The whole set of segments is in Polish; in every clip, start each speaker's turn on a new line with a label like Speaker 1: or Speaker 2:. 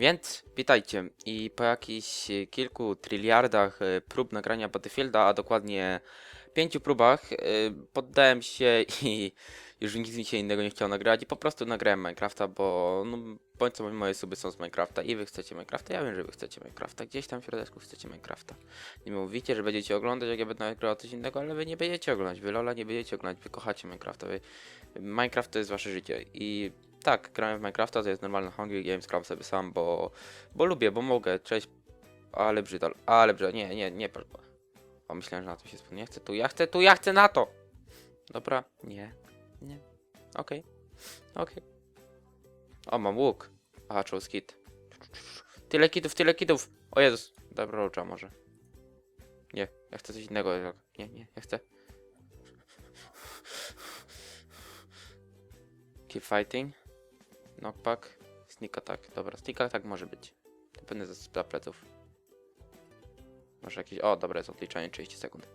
Speaker 1: Więc witajcie i po jakichś e, kilku triliardach e, prób nagrania Battlefielda, a dokładnie pięciu próbach, e, poddałem się i już nic mi się innego nie chciało nagrać i po prostu nagrałem Minecrafta, bo no, bądź co moje suby są z Minecrafta i wy chcecie Minecrafta, ja wiem, że wy chcecie Minecrafta, gdzieś tam w środku chcecie Minecrafta. Nie mówicie, że będziecie oglądać, jak ja będę coś innego, ale wy nie będziecie oglądać, wy Lola nie będziecie oglądać, wy kochacie Minecrafta, wy... Minecraft to jest wasze życie i tak, grałem w Minecrafta, to jest normalny Hungry Games, gram sobie sam, bo, bo lubię, bo mogę, cześć, ale brzydal, ale brzydal, nie, nie, nie. O, myślałem, że na to się spo... nie chcę tu, ja chcę tu, ja chcę na to! Dobra, nie, nie, okej, okej. O, mam łuk. Aha, czuł skit. Tyle kitów, tyle kitów! O Jezus, dobra, rucza może. Nie, ja chcę coś innego, nie, nie, ja chcę. Keep fighting. Knockback. Sneak attack. Dobra, sneak attack może być. Będę za, pleców. Może jakieś... O, dobra, jest odliczanie 30 sekund.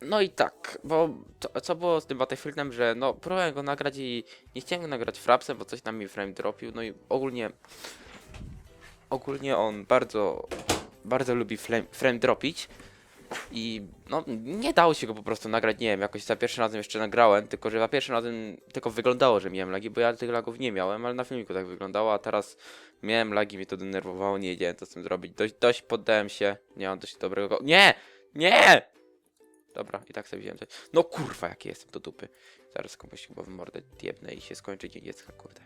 Speaker 1: No i tak, bo to, co było z tym Battlefieldem, że no próbowałem go nagrać i nie chciałem go nagrać frapsem, bo coś tam mi frame dropił, no i ogólnie ogólnie on bardzo bardzo lubi frame, frame dropić i no nie dało się go po prostu nagrać, nie wiem, jakoś za pierwszym razem jeszcze nagrałem, tylko że za pierwszym razem tylko wyglądało, że miałem lagi, bo ja tych lagów nie miałem, ale na filmiku tak wyglądało, a teraz miałem lagi, mnie to denerwowało, nie wiedziałem co z tym zrobić. Dość, dość poddałem się, nie mam dość dobrego... Nie! Nie! Dobra, i tak sobie wziąłem coś. No kurwa, jaki jestem do dupy. Zaraz komuś chyba w mordę i się skończy dzień dziecka, kurde.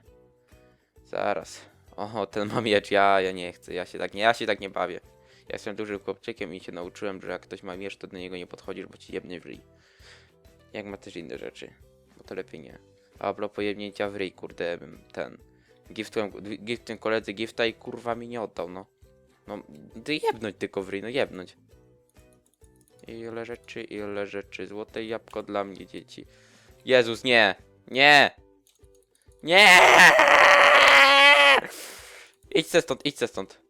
Speaker 1: Zaraz. Oho, ten ma miecz, ja, ja nie chcę, ja się tak nie, ja się tak nie bawię. Ja jestem dużym chłopczykiem i się nauczyłem, że jak ktoś ma miecz, to do niego nie podchodzisz, bo ci jebnie w ryj. Jak ma też inne rzeczy, bo to lepiej nie. A propos jebnięcia w ryj, kurde, ten... Giftem, giftem koledzy gifta i kurwa mi nie oddał, no. No, ty jebnąć tylko w ryj, no jebnąć. Ile rzeczy, ile rzeczy. Złote jabłko dla mnie, dzieci. Jezus, nie! Nie! Nie! Idźcie stąd, idźcie stąd.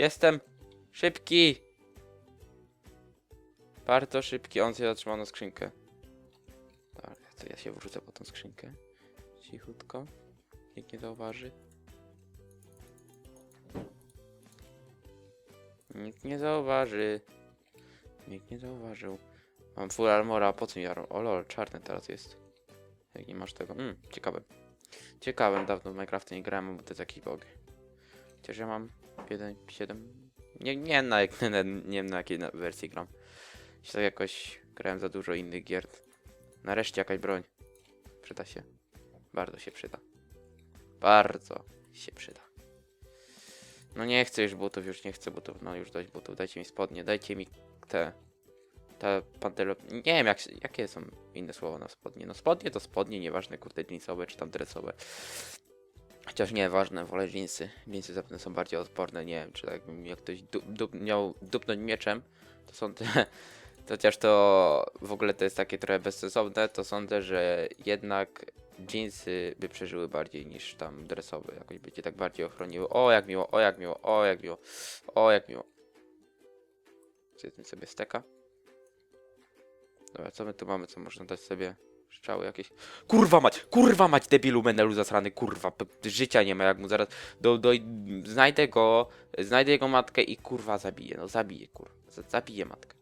Speaker 1: Jestem szybki. Bardzo szybki. On się zatrzymał na skrzynkę. Tak, to ja się wrócę po tą skrzynkę. Cichutko. Nikt nie zauważy. Nikt nie zauważy. Nikt nie zauważył. Mam full armora, po co mi armor? O lol, czarny teraz jest. Jak nie masz tego. Mm, ciekawe. Ciekawe, dawno w Minecrafcie nie grałem, bo to jest jakiś bog. Chociaż ja mam 1.7. Nie, nie na, jak, nie wiem na jakiej wersji gram. Się tak jakoś grałem za dużo innych gier. Nareszcie jakaś broń. Przyda się. Bardzo się przyda. Bardzo się przyda. No nie chcę już butów, już nie chcę butów, no już dość butów, dajcie mi spodnie, dajcie mi te, te pantelo... Nie wiem jak, jakie są inne słowa na spodnie, no spodnie to spodnie, nieważne kurde jeansowe czy tam dresowe. Chociaż nie, ważne, wolę jeansy, jeansy zapewne są bardziej odporne, nie wiem czy tak jak ktoś miał dupnąć mieczem, to są te... Chociaż to w ogóle to jest takie trochę bezsensowne, to sądzę, że jednak jeansy by przeżyły bardziej niż tam dresowe. Jakoś by cię tak bardziej ochroniły. O, jak miło, o, jak miło, o, jak miło, o, jak miło. Zjedzmy sobie steka. Dobra, co my tu mamy, co można dać sobie? Strzały jakieś. Kurwa mać, kurwa mać, debilu menelu zasrany, kurwa, życia nie ma, jak mu zaraz do, do, znajdę go, znajdę jego matkę i kurwa zabiję, no zabiję, kurwa, Z- zabiję matkę.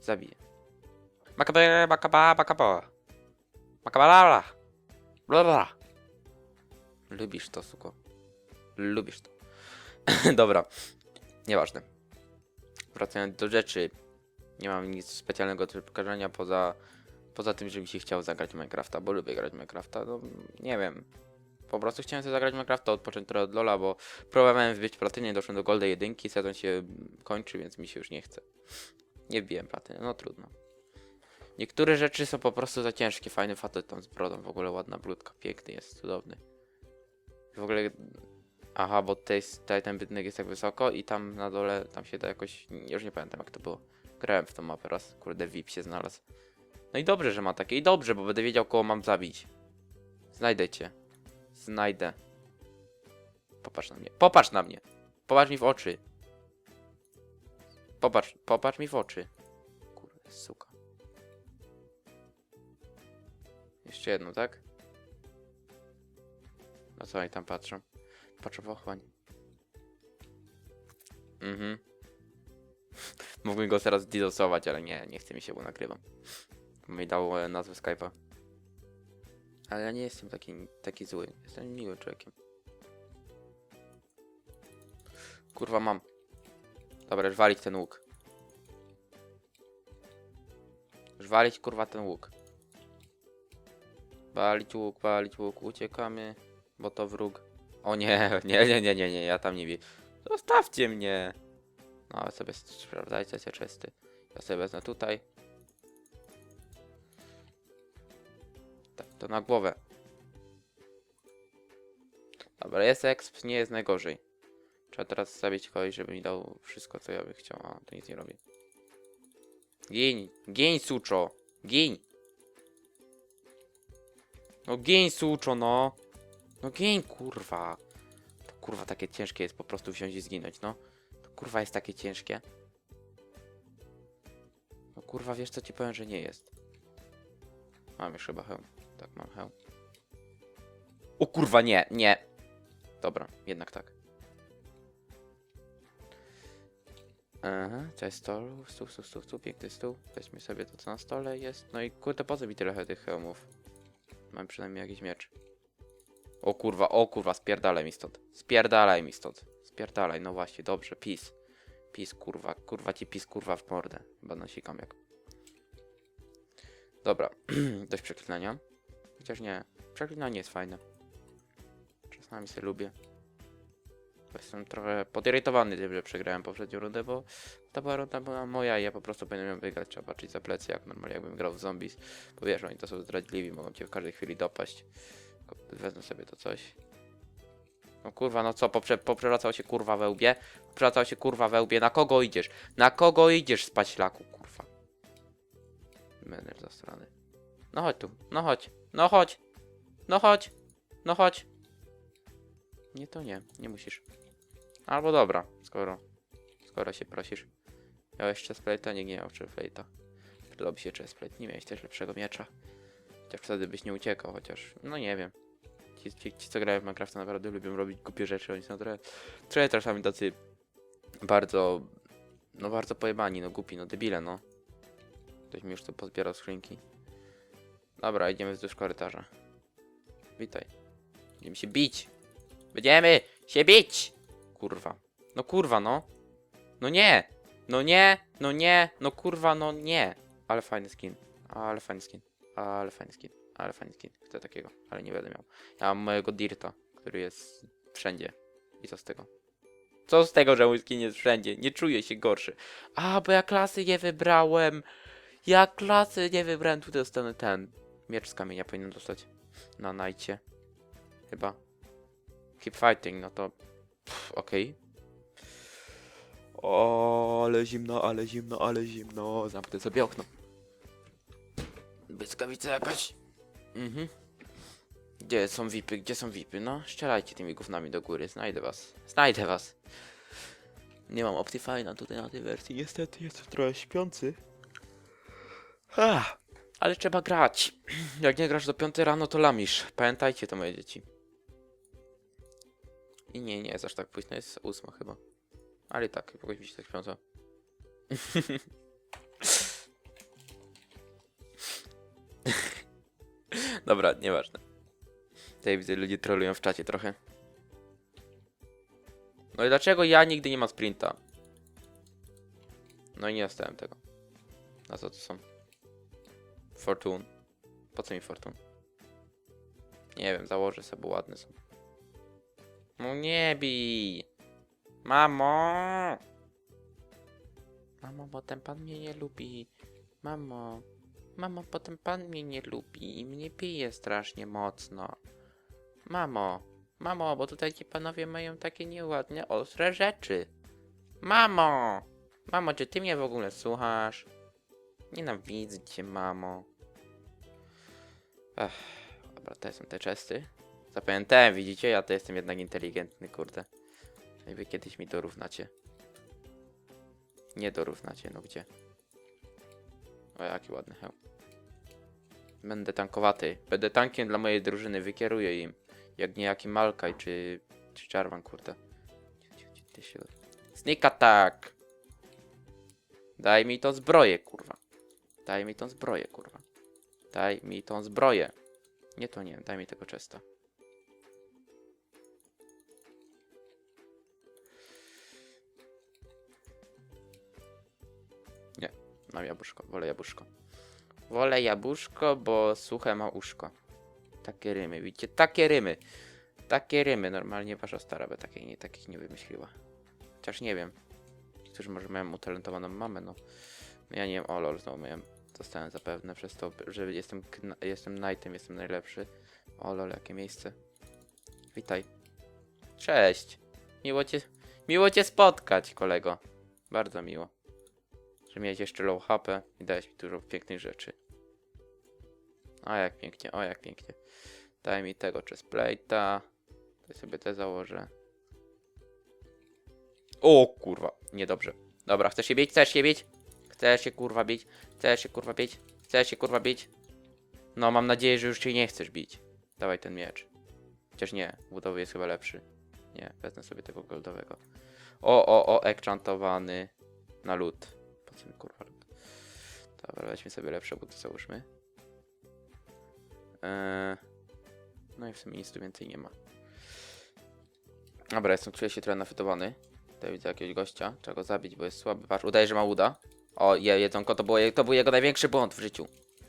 Speaker 1: Zabiję. Makaba, makaba, makaba. Makabala. Bla. Lubisz to, suko. Lubisz to. Dobra. Nieważne. Wracając do rzeczy. Nie mam nic specjalnego do pokazania poza, poza tym, że mi się chciało zagrać Minecrafta, bo lubię grać Minecrafta. No, nie wiem. Po prostu chciałem sobie zagrać Minecrafta, odpocząć trochę od Lola, bo próbowałem wbić platynie, doszłem do Golda 1, sezon się kończy, więc mi się już nie chce. Nie wbiłem platyny, no trudno. Niektóre rzeczy są po prostu za ciężkie. Fajny facet tam z brodą, w ogóle ładna brudka, piękny jest, cudowny. W ogóle... Aha, bo tutaj, tutaj ten budynek jest tak wysoko i tam na dole, tam się da jakoś... Już nie pamiętam jak to było. Grałem w tą mapę raz, kurde VIP się znalazł. No i dobrze, że ma takie. I dobrze, bo będę wiedział kogo mam zabić. Znajdę cię. Znajdę. Popatrz na mnie. Popatrz na mnie. Popatrz mi w oczy. Popatrz, popatrz mi w oczy. Kurde, suka. Jeszcze jedną, tak? Na co oni tam patrzą? Patrzą w ochłoń. Mhm. Mógłbym go teraz didosować, ale nie, nie chce mi się, bo nagrywam. Mi dał e, nazwę Skype'a. Ale ja nie jestem taki, taki zły. Jestem miłym człowiekiem. Kurwa mam. Dobra, już walić ten łuk. Już walić kurwa ten łuk. Walić łuk, walić łuk, uciekamy, bo to wróg. O nie, nie, nie, nie, nie, nie, ja tam nie wiem. Zostawcie mnie. No, ale sobie sprawdzajcie się czysty. Ja sobie wezmę tutaj. To na głowę. Dobra, jest exp, nie jest najgorzej. Trzeba teraz zabić kogoś, żeby mi dał wszystko, co ja bym chciał, a to nic nie robi. Gień, gień, suczo, gień. No gień, suczo, no. No gień, kurwa. To kurwa takie ciężkie jest po prostu wziąć i zginąć, no. To kurwa jest takie ciężkie. No kurwa, wiesz co ci powiem, że nie jest. Mam już chyba hełm. Tak, mam hełm. O kurwa, nie, nie. Dobra, jednak tak. Aha, cześć stolu, stół, stół, stół, stół, piękny stół. Weźmy sobie to, co na stole jest. No i kurde, po co mi tyle tych hełmów? Mam przynajmniej jakiś miecz. O kurwa, o kurwa, spierdalaj mi stąd. Spierdalaj mi stąd. Spierdalaj, no właśnie, dobrze, pis. Pis, kurwa, kurwa ci pis, kurwa w mordę. Chyba nasikam jak. Dobra, dość przeklinania. Chociaż nie, przeklinanie jest fajne. Czasami sobie lubię. Jestem trochę podirytowany że przegrałem poprzednią rundę, bo ta była runda była moja i ja po prostu powinienem wygrać. Trzeba patrzeć za plecy, jak normalnie jakbym grał w zombies. Bo wiesz, oni to są zdradliwi, mogą cię w każdej chwili dopaść. Wezmę sobie to coś. No kurwa, no co, poprze poprzewracał się kurwa we łbie? Poprzewracał się kurwa we łbie. Na kogo idziesz? Na kogo idziesz spać laku, kurwa? Menel za strony. No chodź tu, no chodź, no chodź, no chodź, no chodź. Nie, to nie, nie musisz. Albo dobra, skoro, skoro się prosisz. Miałeś chestplate'a? Nie, nie miał chestplate'a. Przydałby się chestplate. Nie miałeś też lepszego miecza. Chociaż wtedy byś nie uciekał, chociaż, no nie wiem. Ci, ci, ci co grają w Minecrafta naprawdę lubią robić głupie rzeczy, oni są trochę, trochę czasami tacy bardzo, no bardzo pojebani, no głupi, no debile, no. Ktoś mi już tu pozbierał skrzynki. Dobra, idziemy wzdłuż korytarza. Witaj. Będziemy się bić. Będziemy się bić! Kurwa. No kurwa, no. No nie! No nie! No nie! No kurwa, no nie! Ale fajny skin. Ale fajny skin. Ale fajny skin. Ale fajny skin. Chcę takiego, ale nie będę miał. Ja mam mojego Dirta, który jest wszędzie. I co z tego? Co z tego, że mój skin jest wszędzie? Nie czuję się gorszy. A, bo ja klasy nie wybrałem. Ja klasy nie wybrałem. Tu dostanę ten. Miecz z kamienia powinien dostać. Na najcie. Chyba. Keep fighting, no to. pff, Okej. O, ale zimno, ale zimno, ale zimno. Zamknę sobie okno. Błyskawica jakaś. Mhm. Gdzie są VIPy? Gdzie są VIPy? No, strzelajcie tymi gównami do góry. Znajdę was. Znajdę was. Nie mam Optifine'a tutaj na tej wersji. Niestety jestem trochę śpiący. Ah, ale trzeba grać. Jak nie grasz do 5 rano, to lamisz. Pamiętajcie to, moje dzieci. I nie, nie jest aż tak późno, jest ósma chyba. Ale i tak, jakoś mi się tak śpiąca. Dobra, nieważne. Tutaj widzę, ludzie trolują w czacie trochę. No i dlaczego ja nigdy nie mam sprinta? No i nie dostałem tego. Na co to są? Fortune. Po co mi Fortune? Nie wiem, założę sobie, bo ładne są. No nie bij! Mamo! Mamo, potem pan mnie nie lubi. Mamo. Mamo, potem pan mnie nie lubi i mnie bije strasznie mocno. Mamo. Mamo, bo tutaj ci panowie mają takie nieładne, ostre rzeczy. Mamo! Mamo, czy ty mnie w ogóle słuchasz? Nienawidzę cię, mamo. Ech, dobra, to są te czesty. Zapamiętałem, widzicie? Ja to jestem jednak inteligentny, kurde. I wy kiedyś mi dorównacie. Nie dorównacie, no gdzie? O, jaki ładny hełm. Będę tankowaty. Będę tankiem dla mojej drużyny, wykieruję im. Jak niejaki Malkaj czy, czy Jarvan, kurde. Sneak attack! Daj mi tą zbroję, kurwa. Daj mi tą zbroję, kurwa. Daj mi tą zbroję. Nie to nie, daj mi tego czesta. Nie, mam jabłuszko, wolę jabłuszko. Wolę jabłuszko, bo suche ma uszko. Takie rymy, widzicie? Takie rymy. Takie rymy. Normalnie wasza stara by takich nie, takich nie wymyśliła. Chociaż nie wiem. Niektórzy może mają utalentowaną mamę, no. No Ja nie wiem, o lol, znowu miałem. Zostałem zapewne przez to, że jestem, jestem knightem, jestem najlepszy. O lol, jakie miejsce. Witaj. Cześć. Miło cię, miło cię spotkać, kolego. Bardzo miło. Że miałeś jeszcze low HP i dałeś mi dużo pięknych rzeczy. O jak pięknie, o jak pięknie. Daj mi tego chestplate'a. To sobie te założę. O kurwa, niedobrze. Dobra, chcesz się bić? Chcesz się bić? Chcesz się kurwa bić? Chcesz się kurwa bić? Chcesz się kurwa bić? No mam nadzieję, że już się nie chcesz bić. Dawaj ten miecz. Chociaż nie, budowy jest chyba lepszy. Nie, wezmę sobie tego goldowego. O, o, o, ekchantowany na lód. Po co mi kurwa lód? Dobra, weźmy sobie lepsze buty, załóżmy. Eee, no i w sumie nic tu więcej nie ma. Dobra, jestem, czuję się trochę nafytowany. Tutaj widzę jakiegoś gościa. Trzeba go zabić, bo jest słaby. Patrz, udaje, że ma uda. O, je, jedzonko, to, było, to był jego największy błąd w życiu.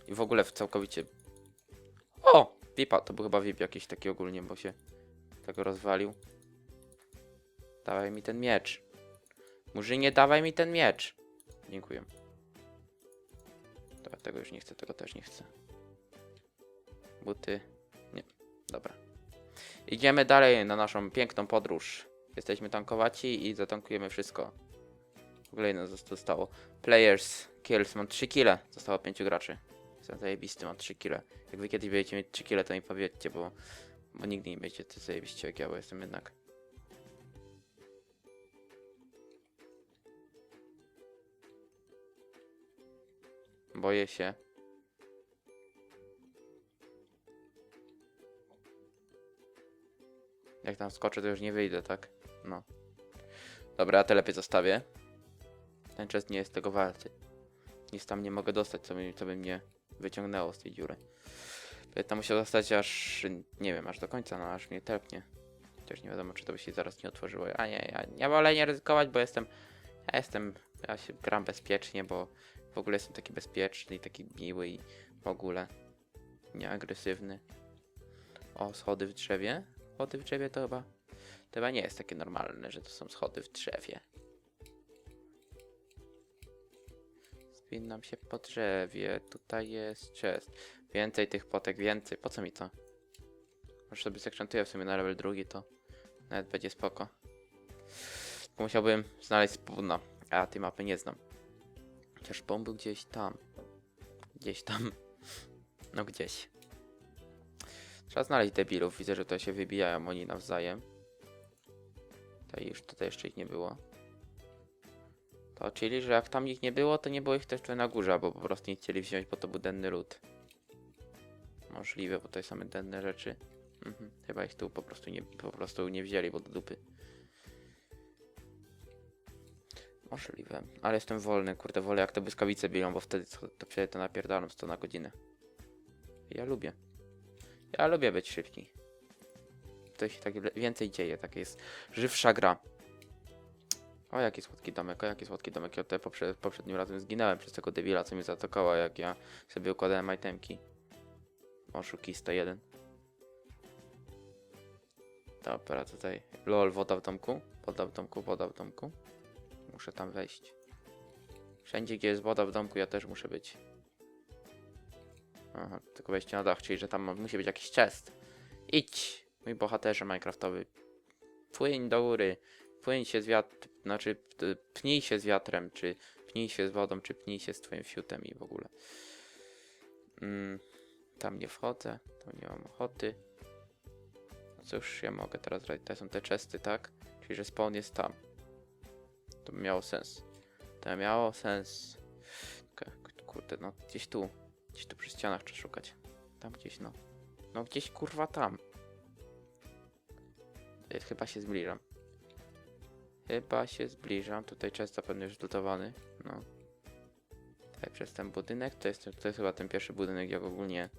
Speaker 1: I w ogóle w całkowicie... O! Vipa, to był chyba VIP jakiś taki ogólnie, bo się tego rozwalił. Dawaj mi ten miecz. Murzynie, dawaj mi ten miecz. Dziękuję. Dobra, tego już nie chcę, tego też nie chcę. Buty. Nie. Dobra. Idziemy dalej na naszą piękną podróż. Jesteśmy tankowaci i zatankujemy wszystko. Zos- zostało. Players, kills. Mam 3 kile. Zostało 5 graczy. Jestem zajebisty, mam 3 kile. Jak wy kiedyś będziecie mieć 3 kile, to mi powiedzcie, bo, bo nigdy nie będziecie ty zajebiście jak ja, bo jestem jednak. Boję się. Jak tam skoczę, to już nie wyjdę, tak? No. Dobra, ja te lepiej zostawię. Ten chest nie jest tego warty. Nic tam nie mogę dostać, co by, co by mnie wyciągnęło z tej dziury. Tam musiał zostać aż, nie wiem, aż do końca, no aż mnie tepnie. Chociaż nie wiadomo, czy to by się zaraz nie otworzyło. A nie, ja, ja wolę nie ryzykować, bo jestem, ja jestem, ja się gram bezpiecznie, bo w ogóle jestem taki bezpieczny i taki miły i w ogóle nieagresywny. O, schody w drzewie. Schody w drzewie to chyba, to chyba nie jest takie normalne, że to są schody w drzewie. Spinam się po drzewie. Tutaj jest chest. Więcej tych potek, więcej. Po co mi to? Może sobie zakrzantuję w sumie na level drugi, to nawet będzie spoko. Musiałbym znaleźć spawna, a ja tej mapy nie znam. Chociaż spawn był gdzieś tam. Gdzieś tam. No gdzieś. Trzeba znaleźć debilów. Widzę, że to się wybijają oni nawzajem. Tutaj już tutaj jeszcze ich nie było. To czyli, że jak tam ich nie było, to nie było ich też tu na górze, bo po prostu nie chcieli wziąć, bo to był denny lód. Możliwe, bo to same denne rzeczy. Mhm. Chyba ich tu po prostu nie, po prostu nie wzięli, bo do dupy. Możliwe, ale jestem wolny, kurde, wolę jak te błyskawice biją, bo wtedy to, to wtedy to napierdalam 100 na godzinę. Ja lubię. Ja lubię być szybki. To się tak więcej dzieje, tak jest żywsza gra. O, jaki słodki domek, o, jaki słodki domek. Ja tutaj poprze poprzednim razem zginąłem przez tego debila, co mnie zaatakował, jak ja sobie układałem itemki. Oszukista jeden. Dobra, tutaj. Lol, woda w domku. Woda w domku, woda w domku. Muszę tam wejść. Wszędzie, gdzie jest woda w domku, ja też muszę być. Aha, tylko wejście na dach, czyli że tam musi być jakiś chest. Idź, mój bohaterze Minecraftowy. Płyń do góry. Płyń się z wiatr... Znaczy, pnij się z wiatrem, czy pnij się z wodą, czy pnij się z twoim fiutem i w ogóle. Mm, tam nie wchodzę, tam nie mam ochoty. No cóż, ja mogę teraz robić. To są te chesty, tak? Czyli, że spawn jest tam. To by miało sens. To miało sens. Kurde, no gdzieś tu. Gdzieś tu przy ścianach trzeba szukać. Tam gdzieś, no. No gdzieś kurwa tam. Chyba się zbliżam. Chyba się zbliżam. Tutaj często pewnie już lutowany. No. Tutaj przez ten budynek. To jest, to jest chyba ten pierwszy budynek, jak ogólnie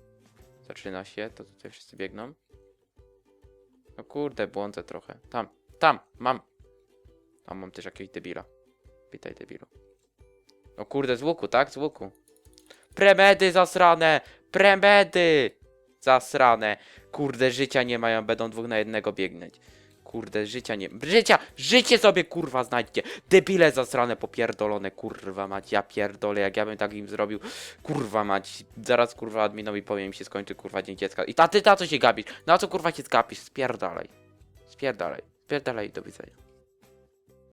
Speaker 1: zaczyna się. To tutaj wszyscy biegną. No kurde, błądzę trochę. Tam, tam, mam. A mam też jakiegoś debila. Witaj debilu. O kurde, z łuku, tak? Z łuku. Premedy zasrane! Premedy! Zasrane. Kurde, życia nie mają, będą dwóch na jednego biegnąć. Kurde, życia nie... Życia! Życie sobie, kurwa, znajdźcie! Debile zasrane, popierdolone, kurwa mać, ja pierdolę, jak ja bym tak im zrobił, kurwa mać, zaraz, kurwa, adminowi powiem, się skończy, kurwa, dzień dziecka. I ta, ty na co się gapisz? Na co, kurwa, się zgapisz? Spierdalaj. Spierdalaj. Spierdalaj, do widzenia.